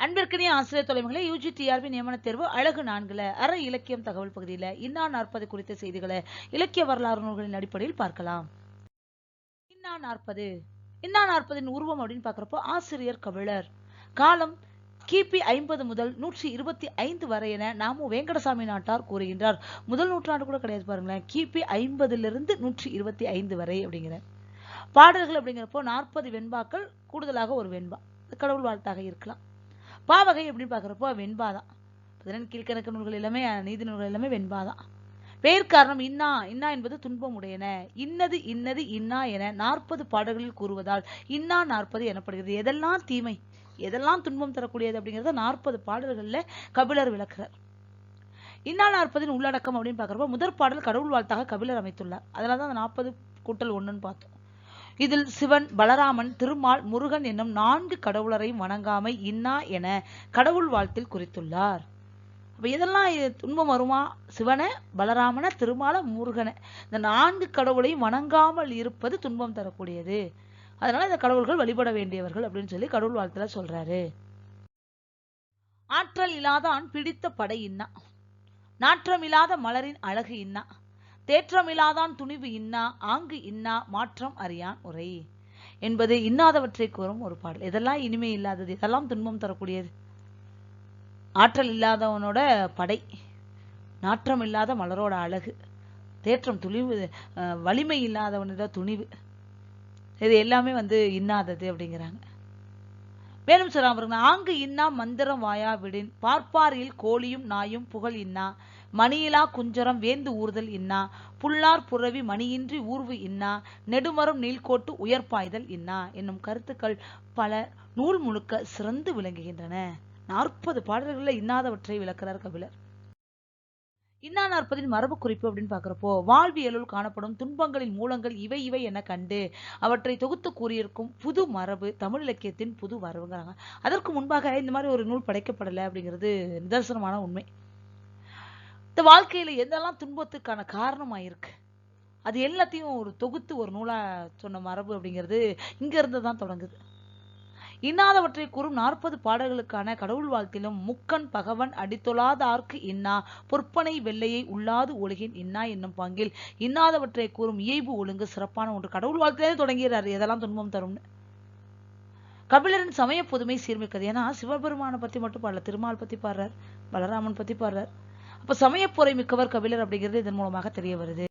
அன்பிற்கினிய ஆசிரியர் தொலைமைகளை UG TRP நியமன தேர்வு அழகு நான்குல அற இலக்கியம் தகவல் பகுதியில இன்னா நாற்பது குறித்த செய்திகளை இலக்கிய வரலாறு நூல்களின் அடிப்படையில் பார்க்கலாம். இன்னா நாற்பது. இன்னா நாற்பதின் உருவம் அப்படின்னு பார்க்குறப்போ ஆசிரியர் கபிலர். காலம் கிபி ஐம்பது முதல் நூற்றி இருபத்தி ஐந்து வரை என நாமு வேங்கடசாமி நாட்டார் கூறுகின்றார். முதல் நூற்றாண்டு கூட கிடையாது பாருங்களேன். கிபி ஐம்பதிலிருந்து நூற்றி இருபத்தி ஐந்து வரை அப்படிங்கிற. பாடல்கள் அப்படிங்கிறப்போ நாற்பது வெண்பாக்கள் கூடுதலாக ஒரு வெண்பா. கடவுள் வாழ்த்தாக இருக்கலாம். பாவகை அப்படின்னு பார்க்குறப்போ வெண்பா தான் பதினெண்டு கீழ்கணக்கு நூல்கள் எல்லாமே நீதி நூல்கள் எல்லாமே வெண்பா தான் பெயர் காரணம் இன்னா இன்னா என்பது துன்பம் உடையன. இன்னது இன்னது இன்னா என நாற்பது பாடல்களில் கூறுவதால் இன்னா நாற்பது எனப்படுகிறது. எதெல்லாம் தீமை எதெல்லாம் துன்பம் தரக்கூடியது அப்படிங்கிறத நாற்பது பாடல்களில் கபிலர் விளக்குறார். இன்னா நாற்பதின் உள்ளடக்கம் அப்படின்னு பார்க்குறப்போ முதற் பாடல் கடவுள் வாழ்த்தாக கபிலர் அமைத்துள்ளார். அதனால தான் அந்த நாற்பது கூட்டல் ஒன்றுன்னு பார்த்தோம். இதில் சிவன் பலராமன் திருமால் முருகன் என்னும் நான்கு கடவுளரையும் வணங்காமை இன்னா என கடவுள் வாழ்த்தில் குறித்துள்ளார். அப்ப இதெல்லாம் துன்பம் வருமா? சிவனை பலராமன திருமால முருகனை. இந்த நான்கு கடவுளையும் வணங்காமல் இருப்பது துன்பம் தரக்கூடியது. அதனால இந்த கடவுள்கள் வழிபட வேண்டியவர்கள் அப்படின்னு சொல்லி கடவுள் வாழ்த்துல சொல்றாரு. ஆற்றல் இல்லாதான் பிடித்த படை இன்னா. நாற்றமில்லாத மலரின் அழகு இன்னா. தேற்றமில்லாதான் துணிவு இன்னா ஆங்கு இன்னா மாற்றம் அறியான் உரை. என்பது இன்னாதவற்றை கூறும் ஒரு பாடல். இதெல்லாம் இனிமை இல்லாதது இதெல்லாம் துன்பம் தரக்கூடியது. ஆற்றல் இல்லாதவனோட படை நாற்றம் இல்லாத மலரோட அழகு தேற்றம் துணிவு அஹ், வலிமை இல்லாதவனோட துணிவு. இது எல்லாமே வந்து இன்னாதது அப்படிங்கிறாங்க. மேலும் சொல்றாங்க ஆங்கு இன்னா மந்திரம் வாயா விடின் பார்ப்பாரில் கோழியும் நாயும் புகழ் இன்னா மணியிலா குஞ்சரம் வேந்து ஊர்தல் இன்னா? புல்லார் புறவி மணியின்றி ஊர்வு இன்னா? நெடுமரம் நீள்கோட்டு உயர்பாய்தல் இன்னா? என்னும் கருத்துக்கள் பல நூல் முழுக்க சிறந்து விளங்குகின்றன. நாற்பது பாடல்களில் இன்னாதவற்றை விளக்கிறார் கபிலர். இன்னா நாற்பதின் மரபு குறிப்பு அப்படின்னு பார்க்குறப்போ வாழ்வியலுள் காணப்படும் துன்பங்களின் மூலங்கள் இவை இவை என கண்டு அவற்றை தொகுத்து கூறியிருக்கும் புது மரபு தமிழ் இலக்கியத்தின் புது வரவுங்கிறாங்க. அதற்கு முன்பாக இந்த மாதிரி ஒரு நூல் படைக்கப்படலை அப்படிங்கிறது நிதர்சனமான உண்மை. இந்த வாழ்க்கையில எதெல்லாம் துன்பத்துக்கான காரணமாக இருக்கு அது எல்லாத்தையும் ஒரு தொகுத்து ஒரு நூலா சொன்ன மரபு அப்படிங்கிறது இங்கேருந்து தான் தொடங்குது. இன்னாதவற்றை கூறும் நாற்பது பாடல்களுக்கான கடவுள் வாழ்த்திலும் முக்கன் பகவன் அடித்தொழாதார்க்கு இன்னா பொற்பனை வெள்ளையை உள்ளாது ஒழுகின் இன்னா என்னும் பாங்கில் இன்னாதவற்றை கூறும் இயைபு ஒழுங்கு சிறப்பான ஒன்று. கடவுள் வாழ்த்திலே தொடங்கிறாரு எதெல்லாம் துன்பம் தரும்னு. கபிலரின் சமய புதுமை சீர்மிக்கது. ஏன்னா சிவபெருமானை பத்தி மட்டும் பாடல திருமால் பத்தி பாடுறார் பலராமன் பத்தி பாடுறார். அப்ப சமயப்பொறை மிக்கவர் கபிலர் அப்படிங்கிறது இதன் மூலமாக தெரிய வருது.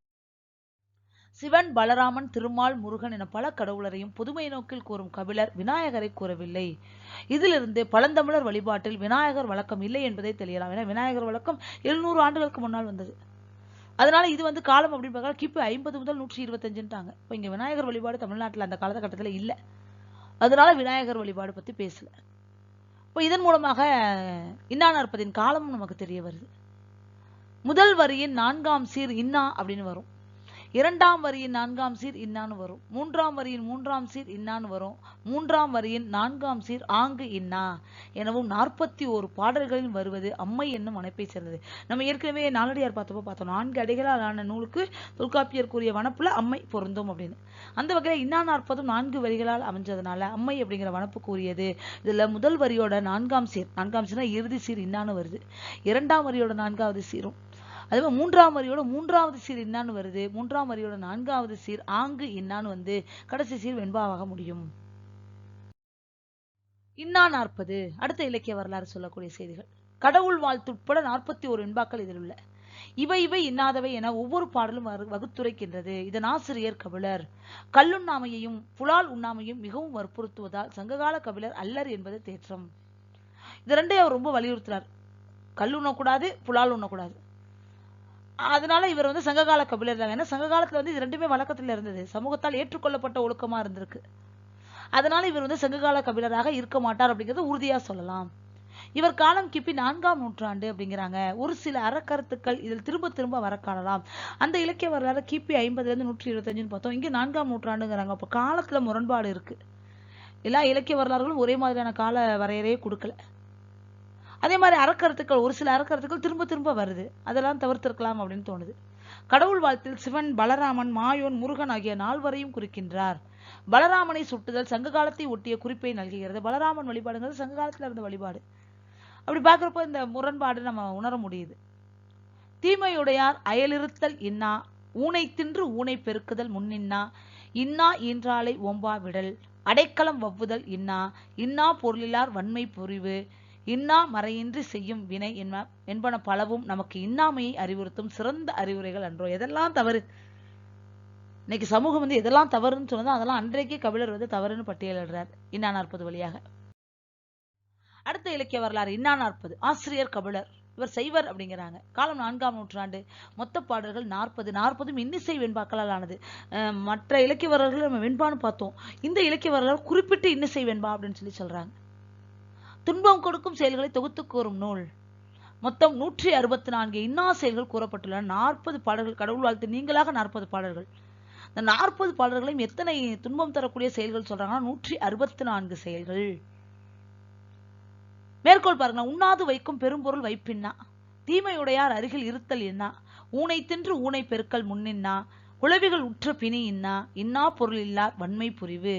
சிவன் பலராமன் திருமால் முருகன் என பல கடவுளரையும் புதுமை நோக்கில் கூறும் கபிலர் விநாயகரை கூறவில்லை. இதிலிருந்து பழந்தமிழர் வழிபாட்டில் விநாயகர் வழக்கம் இல்லை என்பதை தெரியலாம். ஏன்னா விநாயகர் வழக்கம் எழுநூறு ஆண்டுகளுக்கு முன்னால் வந்தது. அதனால இது வந்து காலம் அப்படின்னு பார்க்கலாம் கிபி ஐம்பது முதல் நூற்றி இருபத்தஞ்சுட்டாங்க இப்போ இங்க விநாயகர் வழிபாடு தமிழ்நாட்டுல அந்த காலகட்டத்தில் இல்ல. அதனால விநாயகர் வழிபாடு பத்தி பேசல. இப்போ இதன் மூலமாக இன்னா அற்பதின் காலமும் நமக்கு தெரிய வருது. முதல் வரியின் நான்காம் சீர் இன்னா அப்படின்னு வரும். இரண்டாம் வரியின் நான்காம் சீர் இன்னான்னு வரும். மூன்றாம் வரியின் மூன்றாம் சீர் இன்னான்னு வரும். மூன்றாம் வரியின் நான்காம் சீர் ஆங்கு இன்னா எனவும் நாற்பத்தி ஓரு பாடல்களில் வருவது அம்மை என்னும் மனைப்பை சேர்ந்தது. நம்ம ஏற்கனவே நாலடியார் பார்த்தப்போ பார்த்தோம். நான்கு அடிகளால் ஆன நூலுக்கு தொல்காப்பியர் கூறிய வனப்புல அம்மை பொருந்தும் அப்படின்னு. அந்த வகையில் இன்னா நாற்பதும் நான்கு வரிகளால் அமைஞ்சதுனால அம்மை அப்படிங்கிற வனப்பு கூறியது. இதுல முதல் வரியோட நான்காம் சீர். நான்காம் சீர்னா இறுதி சீர் இன்னான்னு வருது. இரண்டாம் வரியோட நான்காவது சீரும் அதே மாதிரி மூன்றாம் வரியோட மூன்றாவது சீர் என்னான்னு வருது? மூன்றாம் வரியோட நான்காவது சீர் ஆங்கு என்னான்னு வந்து கடைசி சீர் வெண்பாவாக முடியும். இன்னா நாற்பது. அடுத்த இலக்கிய வரலாறு சொல்லக்கூடிய செய்திகள். கடவுள் வாழ்த்து உட்பட நாற்பத்தி ஒரு வெண்பாக்கள் இதில் உள்ள. இவை இவை இன்னாதவை என ஒவ்வொரு பாடலும் வகுத்துரைக்கின்றது. இதன் ஆசிரியர் கபிலர். கல்லுண்ணாமையையும் புலால் உண்ணாமையும் மிகவும் வற்புறுத்துவதால் சங்ககால கபிலர் அல்லர் என்பது தேற்றம். இது ரெண்டையும் அவர் ரொம்ப வலியுறுத்துறார். கல் உண்ணக்கூடாது புலால் உண்ணக்கூடாது. அதனால இவர் வந்து சங்ககால கபிலர் தான் ஏன்னா சங்க காலத்துல வந்து இது ரெண்டுமே வழக்கத்துல இருந்தது. சமூகத்தால் ஏற்றுக்கொள்ளப்பட்ட ஒழுக்கமா இருந்திருக்கு. அதனால இவர் வந்து சங்ககால கபிலராக இருக்க மாட்டார் அப்படிங்கிறது உறுதியா சொல்லலாம். இவர் காலம் கிபி நான்காம் நூற்றாண்டு அப்படிங்கிறாங்க. ஒரு சில அறக்கருத்துக்கள் இதில் திரும்ப திரும்ப வர காணலாம் அந்த இலக்கிய வரலாறு கிபி ஐம்பதுல இருந்து நூற்றி இருபத்தஞ்சுன்னு பார்த்தோம். இங்கே நான்காம் நூற்றாண்டுங்கிறாங்க. அப்போ காலத்துல முரண்பாடு இருக்கு. எல்லா இலக்கிய வரலாறுகளும் ஒரே மாதிரியான கால வரையறையே கொடுக்கல. அதே மாதிரி அறக்கருத்துக்கள் ஒரு சில அறக்கருத்துக்கள் திரும்ப திரும்ப வருது. அதெல்லாம் தவிர்த்திருக்கலாம் அப்படின்னு தோணுது. கடவுள் வாழ்த்தில் சிவன் பலராமன் மாயோன் முருகன் ஆகிய நால்வரையும் குறிக்கின்றார். பலராமனை சுட்டுதல் சங்க காலத்தை ஒட்டிய குறிப்பை நல்குகிறது. பலராமன் வழிபாடுங்கிறது சங்க காலத்தில் இருந்த வழிபாடு. அப்படி பார்க்குறப்போ இந்த முரண்பாடு நம்ம உணர முடியுது. தீமையுடையார் அயலிருத்தல் இன்னா ஊனை தின்று ஊனை பெருக்குதல் முன்னின்னா இன்னா ஈன்றாலை ஓம்பா விடல் அடைக்கலம் வவ்வுதல் இன்னா இன்னா பொருளிலார் வன்மை புரிவு இன்னா மறையின்றி செய்யும் வினை என்ப என்பன பலவும் நமக்கு இன்னாமையை அறிவுறுத்தும் சிறந்த அறிவுரைகள் அன்றோ. எதெல்லாம் தவறு? இன்னைக்கு சமூகம் வந்து எதெல்லாம் தவறுன்னு சொன்னதோ அதெல்லாம் அன்றைக்கே கபிலர் வந்து தவறுன்னு பட்டியலிடுறார். இன்னா நாற்பது வழியாக. அடுத்த இலக்கிய வரலாறு இன்னா நாற்பது ஆசிரியர் கபிலர். இவர் செய்வர் அப்படிங்கிறாங்க. காலம் நான்காம் நூற்றாண்டு. மொத்த பாடல்கள் நாற்பது. நாற்பதும் இன்னிசை வெண்பாக்களால் ஆனது. மற்ற இலக்கிய வரலாறுகள் நம்ம வெண்பான்னு பார்த்தோம். இந்த இலக்கிய வரலாறு குறிப்பிட்டு இன்னிசை வெண்பா அப்படின்னு சொல்லி சொல்றாங்க. துன்பம் கொடுக்கும் செயல்களை தொகுத்து கூறும் நூல். மொத்தம் நூற்றி அறுபத்தி நான்கு இன்னா செயல்கள் கூறப்பட்டுள்ளன. நாற்பது பாடல்கள் கடவுள் வாழ்த்து நீங்களாக நாற்பது பாடல்கள். இந்த நாற்பது பாடல்களையும் எத்தனை துன்பம் தரக்கூடிய செயல்கள் சொல்றாங்கன்னா நூற்றி அறுபத்தி நான்கு செயல்கள். மேற்கோள் பாருங்க உண்ணாது வைக்கும் பெரும்பொருள் வைப்பின்னா தீமையுடையார் அருகில் இருத்தல் என்னா ஊனை தின்று ஊனை பெருக்கல் முன்னின்னா உளவிகள் உற்ற பிணி இன்னா இன்னா பொருள் இல்லா வன்மை புரிவு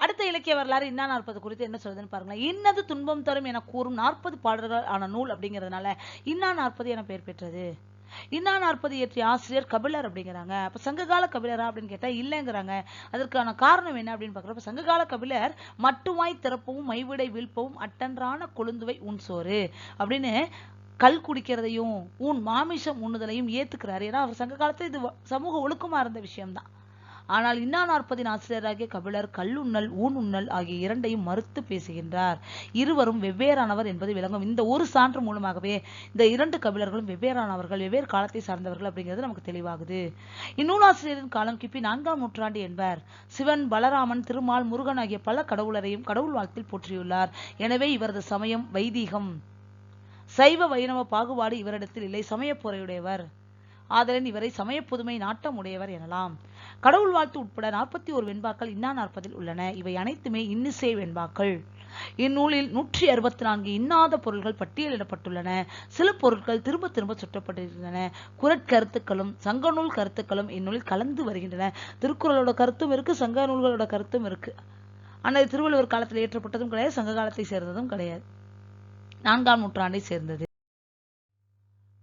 அடுத்த இலக்கிய வரலாறு இன்னா நாற்பது குறித்து என்ன சொல்றதுன்னு பாருங்களேன். இன்னது துன்பம் தரும் என கூறும் நாற்பது பாடல்கள் ஆன நூல் அப்படிங்கிறதுனால இன்னா நாற்பது என பெயர் பெற்றது. இன்னா நாற்பது இயற்றிய ஆசிரியர் கபிலர் அப்படிங்கிறாங்க. அப்ப சங்ககால கபிலரா அப்படின்னு கேட்டா இல்லைங்கிறாங்க. அதற்கான காரணம் என்ன அப்படின்னு பாக்குறப்ப சங்ககால கபிலர் மட்டுவாய் திறப்பவும் மைவிடை வீழ்ப்பவும் அட்டன்றான கொழுந்துவை உன் சோறு அப்படின்னு கல் குடிக்கிறதையும் உன் மாமிசம் உண்ணுதலையும் ஏத்துக்கிறாரு. ஏன்னா அவர் சங்க காலத்துல இது சமூக ஒழுக்கமா இருந்த விஷயம்தான். ஆனால் இன்னா நாற்பதின் ஆசிரியராகிய கபிலர் கல்லுண்ணல் ஊன் உண்ணல் ஆகிய இரண்டையும் மறுத்து பேசுகின்றார். இருவரும் வெவ்வேறானவர் என்பது விளங்கும். இந்த ஒரு சான்று மூலமாகவே இந்த இரண்டு கபிலர்களும் வெவ்வேறானவர்கள் வெவ்வேறு காலத்தை சார்ந்தவர்கள் அப்படிங்கிறது நமக்கு தெளிவாகுது. இந்நூலாசிரியரின் காலம் கிபி நான்காம் நூற்றாண்டு என்பர். சிவன் பலராமன் திருமால் முருகன் ஆகிய பல கடவுளரையும் கடவுள் வாழ்த்தில் போற்றியுள்ளார். எனவே இவரது சமயம் வைதீகம். சைவ வைணவ பாகுபாடு இவரிடத்தில் இல்லை. சமயப் பொறையுடையவர் ஆதலின் இவரை சமய புதுமை நாட்டம் உடையவர் எனலாம். கடவுள் வாழ்த்து உட்பட நாற்பத்தி ஒரு வெண்பாக்கள் இன்னா நாற்பதில் உள்ளன. இவை அனைத்துமே இன்னிசை வெண்பாக்கள். இந்நூலில் நூற்றி அறுபத்தி நான்கு இன்னாத பொருள்கள் பட்டியலிடப்பட்டுள்ளன. சில பொருட்கள் திரும்ப திரும்ப சுட்டப்பட்டிருக்கின்றன குரட்கருத்துக்களும் சங்க நூல் கருத்துக்களும் இந்நூலில் கலந்து வருகின்றன. திருக்குறளோட கருத்தும் இருக்கு சங்க நூல்களோட கருத்தும் இருக்கு. ஆனால் இது திருவள்ளுவர் காலத்தில் ஏற்றப்பட்டதும் கிடையாது சங்க காலத்தை சேர்ந்ததும் கிடையாது. நான்காம் நூற்றாண்டை சேர்ந்தது.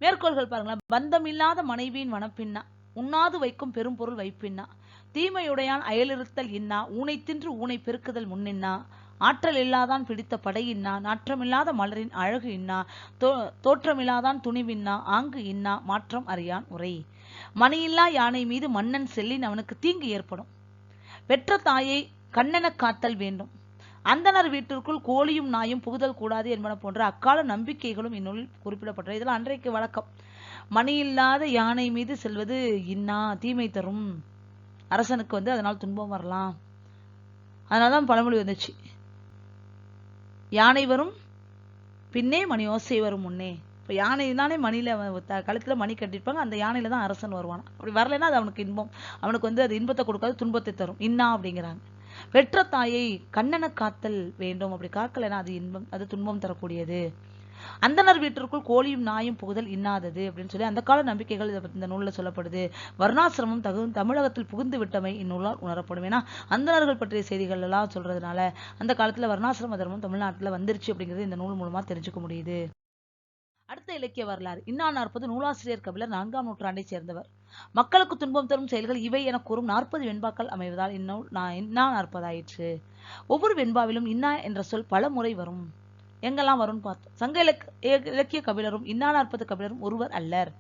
மேற்கோள்கள் பாருங்களேன். பந்தமில்லாத மனைவியின் மனப்பின்னா உண்ணாது வைக்கும் பெரும்பொருள் வைப்பின்னா. தீமையுடையான் அயலிருத்தல் இன்னா. ஊனை தின்று ஊனை பெருக்குதல் முன்னின்னா. ஆற்றல் இல்லாதான் பிடித்த படையின்னா நாற்றமில்லாத மலரின் அழகு இன்னா. தோ தோற்றமில்லாதான் துணிவின்னா. ஆங்கு இன்னா. மாற்றம் அறியான் உரை. மணியில்லா யானை மீது மன்னன் செல்லின் அவனுக்கு தீங்கு ஏற்படும். பெற்ற தாயை கண்ணெனக் காத்தல் வேண்டும். அந்தனர் வீட்டிற்குள் கோழியும் நாயும் புகுதல் கூடாது என்பன போன்ற அக்கால நம்பிக்கைகளும் இந்நூலில் குறிப்பிடப்பட்டன. இதெல்லாம் அன்றைக்கு வழக்கம். மணி இல்லாத யானை மீது செல்வது இன்னா தீமை தரும். அரசனுக்கு வந்து அதனால் துன்பம் வரலாம். அதனாலதான் பழமொழி வந்துச்சு. யானை வரும் பின்னே மணி ஓசை வரும் முன்னே. இப்போ யானை தானே மணியில் கழுத்தில் த- கழுத்துல மணி கட்டியிருப்பாங்க. அந்த யானையில தான் அரசன் வருவான் அப்படி வரலைன்னா அது அவனுக்கு இன்பம். அவனுக்கு வந்து அது இன்பத்தை கொடுக்காது துன்பத்தை தரும். இன்னா அப்படிங்கிறாங்க. பெற்ற தாயை கண்ணன காத்தல் வேண்டும். அப்படி காக்கலைன்னா அது இன்பம் அது துன்பம் தரக்கூடியது. அந்தனர் வீட்டிற்குள் கோழியும் நாயும் புகுதல் இன்னாதது அப்படின்னு சொல்லி அந்த கால நம்பிக்கைகள் இந்த நூலில் சொல்லப்படுது. வர்ணாசிரமம் தகு தமிழகத்தில் புகுந்து விட்டமை இந்நூலால் உணரப்படும். ஏன்னா அந்தனர்கள் பற்றிய செய்திகள் எல்லாம் சொல்றதுனால அந்த காலத்தில் வர்ணாசிரம தர்மம் தமிழ்நாட்டில் வந்துருச்சு அப்படிங்கிறது இந்த நூல் மூலமா தெரிஞ்சுக்க முடியுது. அடுத்த இலக்கிய வரலாறு. இன்னா நாற்பது நூலாசிரியர் கபிலர் நான்காம் நூற்றாண்டை சேர்ந்தவர். மக்களுக்கு துன்பம் தரும் செயல்கள் இவை என கூறும் நாற்பது வெண்பாக்கள் அமைவதால் இந்நூல் நான் இன்னா நாற்பதாயிற்று. ஒவ்வொரு வெண்பாவிலும் இன்னா என்ற சொல் பல முறை வரும். எங்கெல்லாம் வரும்னு பார்த்தோம். சங்க இலக் இலக்கிய கபிலரும் இன்னா நாற்பது கபிலரும் ஒருவர் அல்லர்.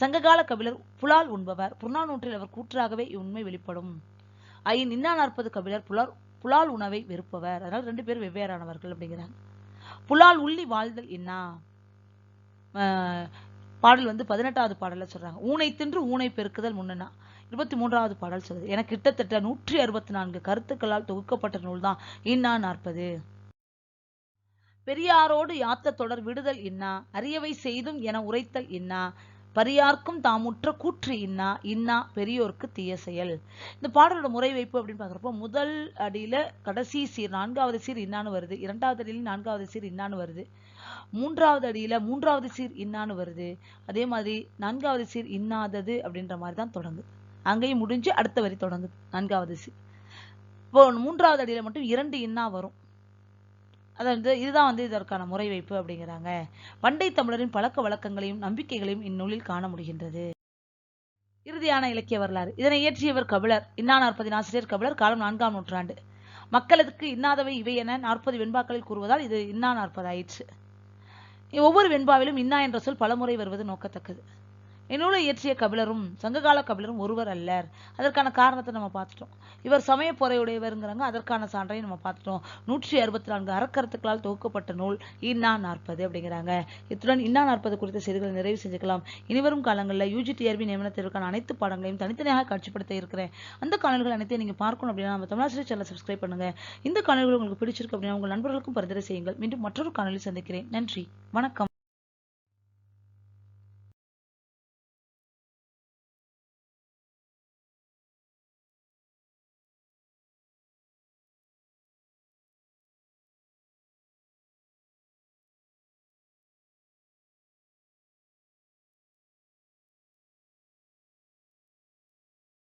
சங்ககால கபிலர் புலால் உண்பவர் புறநானூற்றில் அவர் கூற்றாகவே இவ்வுண்மை வெளிப்படும். ஐயின் இன்னா நாற்பது கபிலர் புலால் புலால் உணவை வெறுப்பவர். அதனால் ரெண்டு பேரும் வெவ்வேறானவர்கள் அப்படிங்கிறாங்க. புலால் உள்ளி வாழ்தல் இன்னா? பாடல் வந்து பதினெட்டாவது பாடல சொல்றாங்க. ஊனை தின்று ஊனை பெருக்குதல் முன்னனா இருபத்தி மூன்றாவது பாடல் சொல்லுது. எனக்கு கிட்டத்தட்ட நூற்றி அறுபத்தி நான்கு கருத்துக்களால் தொகுக்கப்பட்ட நூல் தான் இன்னா நாற்பது. பெரியாரோடு யாத்த தொடர் விடுதல் இன்னா? அரியவை செய்தும் என உரைத்தல் இன்னா? பரியார்க்கும் தாமுற்ற கூற்று இன்னா? இன்னா பெரியோர்க்கு தீய செயல். இந்த பாடலோட முறை வைப்பு அப்படின்னு பார்க்குறப்போ முதல் அடியில் கடைசி சீர் நான்காவது சீர் இன்னான்னு வருது. இரண்டாவது அடியில் நான்காவது சீர் இன்னான்னு வருது. மூன்றாவது அடியில் மூன்றாவது சீர் இன்னான்னு வருது. அதே மாதிரி நான்காவது சீர் இன்னாதது அப்படின்ற மாதிரி தான் தொடங்குது. அங்கேயும் முடிஞ்சு அடுத்த வரி தொடங்குது. நான்காவது சீர். இப்போ மூன்றாவது அடியில் மட்டும் இரண்டு இன்னா வரும். அதாவது இதுதான் வந்து இதற்கான முறை வைப்பு அப்படிங்கிறாங்க. பண்டை தமிழரின் பழக்க வழக்கங்களையும் நம்பிக்கைகளையும் இந்நூலில் காண முடிகின்றது. இறுதியான இலக்கிய வரலாறு. இதனை இயற்றியவர் கபிலர். இன்னா நாற்பதின் ஆசிரியர் கபிலர். காலம் நான்காம் நூற்றாண்டு. மக்களுக்கு இன்னாதவை இவை என நாற்பது வெண்பாக்களில் கூறுவதால் இது இன்னா நாற்பது ஆயிற்று. ஒவ்வொரு வெண்பாவிலும் இன்னா என்ற சொல் பலமுறை வருவது நோக்கத்தக்கது. இந்நூலை இயற்றிய கபிலரும் சங்ககால கபிலரும் ஒருவர் அல்லர். அதற்கான காரணத்தை நம்ம பார்த்துட்டோம். இவர் சமய பொறையுடையவருங்கிறாங்க அதற்கான சான்றையும் நம்ம பார்த்துட்டோம். நூற்றி அறுபத்தி நான்கு அறக்கருத்துக்களால் தொகுக்கப்பட்ட நூல் இன்னா நாற்பது அப்படிங்கிறாங்க. இத்துடன் இன்னா நாற்பது குறித்த செய்திகளை நிறைவு செஞ்சுக்கலாம். இனிவரும் காலங்களில் யூஜிடிஆர்பி நியமன தேர்வுக்கான அனைத்து பாடங்களையும் தனித்தனியாக காட்சிப்படுத்த இருக்கிறேன். அந்த காணல்கள் அனைத்தையும் நீங்க பார்க்கணும் அப்படின்னா நம்ம தமிழாசிரியர் சேனலை சப்ஸ்கிரைப் பண்ணுங்க. இந்த காணல்கள் உங்களுக்கு பிடிச்சிருக்கு அப்படின்னா உங்கள் நண்பர்களுக்கும் பரிந்துரை செய்யுங்கள். மீண்டும் மற்றொரு காணொலி சந்திக்கிறேன். நன்றி. வணக்கம்.